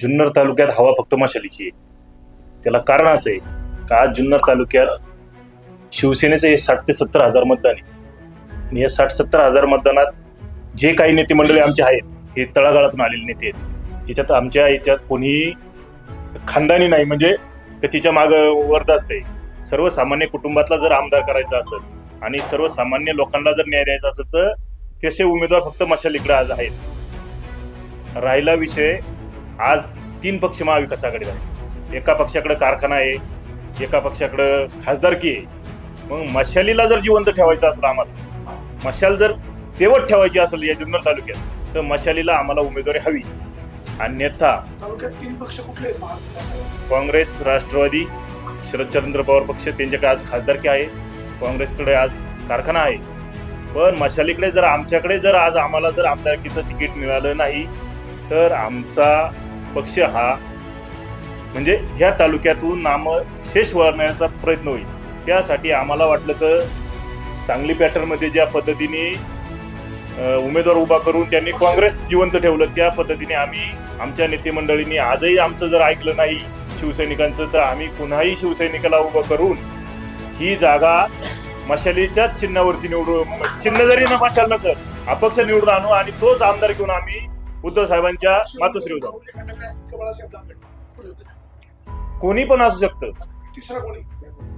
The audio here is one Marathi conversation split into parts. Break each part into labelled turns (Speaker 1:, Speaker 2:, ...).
Speaker 1: जुन्नर तालुक्यात हवा फक्त मशालीची आहे. त्याला कारण असं आहे का आज जुन्नर तालुक्यात शिवसेनेचे हे साठ ते सत्तर हजार मतदान आहे. आणि या साठ सत्तर हजार मतदानात जे काही नेते मंडळी आमचे आहेत हे तळागाळातून आलेले नेते आहेत. याच्यात आमच्या याच्यात कोणीही खानदानी नाही म्हणजे तिच्या माग वर्ध असते सर्वसामान्य कुटुंबातला जर आमदार करायचा असेल आणि सर्वसामान्य लोकांना जर न्याय द्यायचा असेल तर तसे उमेदवार फक्त मशालीकडे आज आहेत. राहिला विषय आज तीन पक्ष महाविकास आघाडीत आहेत. एका पक्षाकडे कारखाना आहे एका पक्षाकडे खासदारकी आहे. मग मशालीला जर जिवंत ठेवायचं असेल आम्हाला मशाल जर तेवत ठेवायची असेल या जुन्नर तालुक्यात तर मशालीला आम्हाला उमेदवारी हवी. अन्यथा
Speaker 2: तालुक्यात तीन पक्ष कुठले आहेत महाविकास आघाडी?
Speaker 1: काँग्रेस राष्ट्रवादी शरदचंद्र पवार पक्ष त्यांच्याकडे आज खासदारकी आहे. काँग्रेसकडे आज कारखाना आहे. पण मशालीकडे जर आमच्याकडे जर आज आम्हाला जर आमदारकीचं तिकीट मिळालं नाही तर आमचा पक्ष हा म्हणजे ह्या तालुक्यातून नामशेष वळण्याचा प्रयत्न होईल. त्यासाठी आम्हाला वाटलं तर सांगली पॅटर्नमध्ये ज्या पद्धतीने उमेदवार उभा करून त्यांनी काँग्रेस जिवंत ठेवलं त्या पद्धतीने आम्ही आमच्या नेतेमंडळींनी आजही आमचं जर ऐकलं नाही शिवसैनिकांचं तर आम्ही पुन्हाही शिवसैनिकाला उभं करून ही जागा मशालीच्याच चिन्हावरती निवडू चिन्ह जरी ना मशाल नसत अपक्ष निवडून आणू आणि तोच आमदार घेऊन आम्ही उद्धव साहेबांच्या मातोश्री
Speaker 2: दानवे?
Speaker 1: कोणी पण असू शकतं.
Speaker 2: तिसरा कोणी?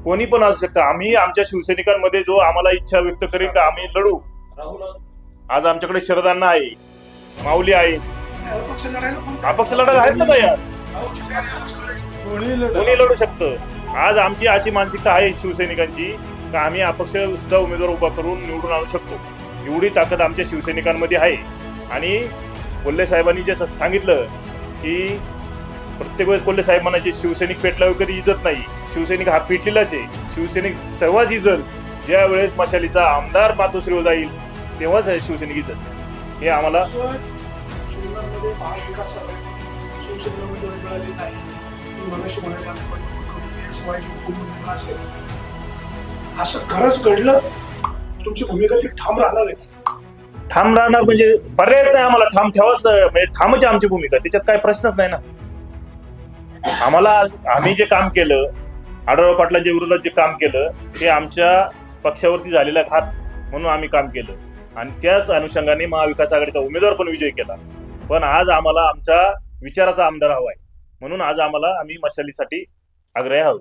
Speaker 1: कोणी पण असू शकतं. आम्ही आमच्या शिवसैनिकांमध्ये जो आम्हाला इच्छा व्यक्त करेल का आम्ही लढू. आज आमच्याकडे शरदांना आहे माऊली आहे.
Speaker 2: अपक्ष लढायला
Speaker 1: आहेत ना तयार.
Speaker 2: लढायला.
Speaker 1: कोणी लढू शकतं? आज आमची अशी मानसिकता आहे शिवसैनिकांची का आम्ही अपक्ष सुद्धा उमेदवार उभा करून निवडून आणू शकतो. एवढी ताकद आमच्या शिवसैनिकांमध्ये आहे. आणि कोल्हे साहेबांनी जे सांगितलं की प्रत्येक वेळेस कोल्हे साहेब म्हणायचे शिवसैनिक पेटल्यावर कधी इजत नाही. शिवसैनिक हा पेटलेलाच आहे. शिवसैनिक तेव्हाच इजल ज्या वेळेस मशालीचा आमदार मातोश्रीवर जाईल तेव्हाच आहे शिवसैनिक इजत हे आम्हाला
Speaker 2: उमेदवारी मिळाली नाही. मगाशी म्हणाले आम्ही बंडखोर करू. एक्स वाय कोणी असेल असं खरंच घडलं? तुमची भूमिका ती ठाम राहणार आहे.
Speaker 1: ठाम राहणार म्हणजे पर्यायच नाही आम्हाला. ठाम ठेवाच म्हणजे ठामच आमची भूमिका. त्याच्यात काय प्रश्नच नाही ना. आम्हाला आज- आम्ही जे काम केलं आढळराव पाटलांच्या विरोधात जे काम केलं ते आमच्या पक्षावरती झालेला घात म्हणून आम्ही काम केलं. आणि त्याच अनुषंगाने महाविकास आघाडीचा उमेदवार पण विजय केला. पण आज आम्हाला आमच्या विचाराचा आमदार हवा आहे. म्हणून आज आम्हाला आम्ही मशालीसाठी आग्रही आहोत.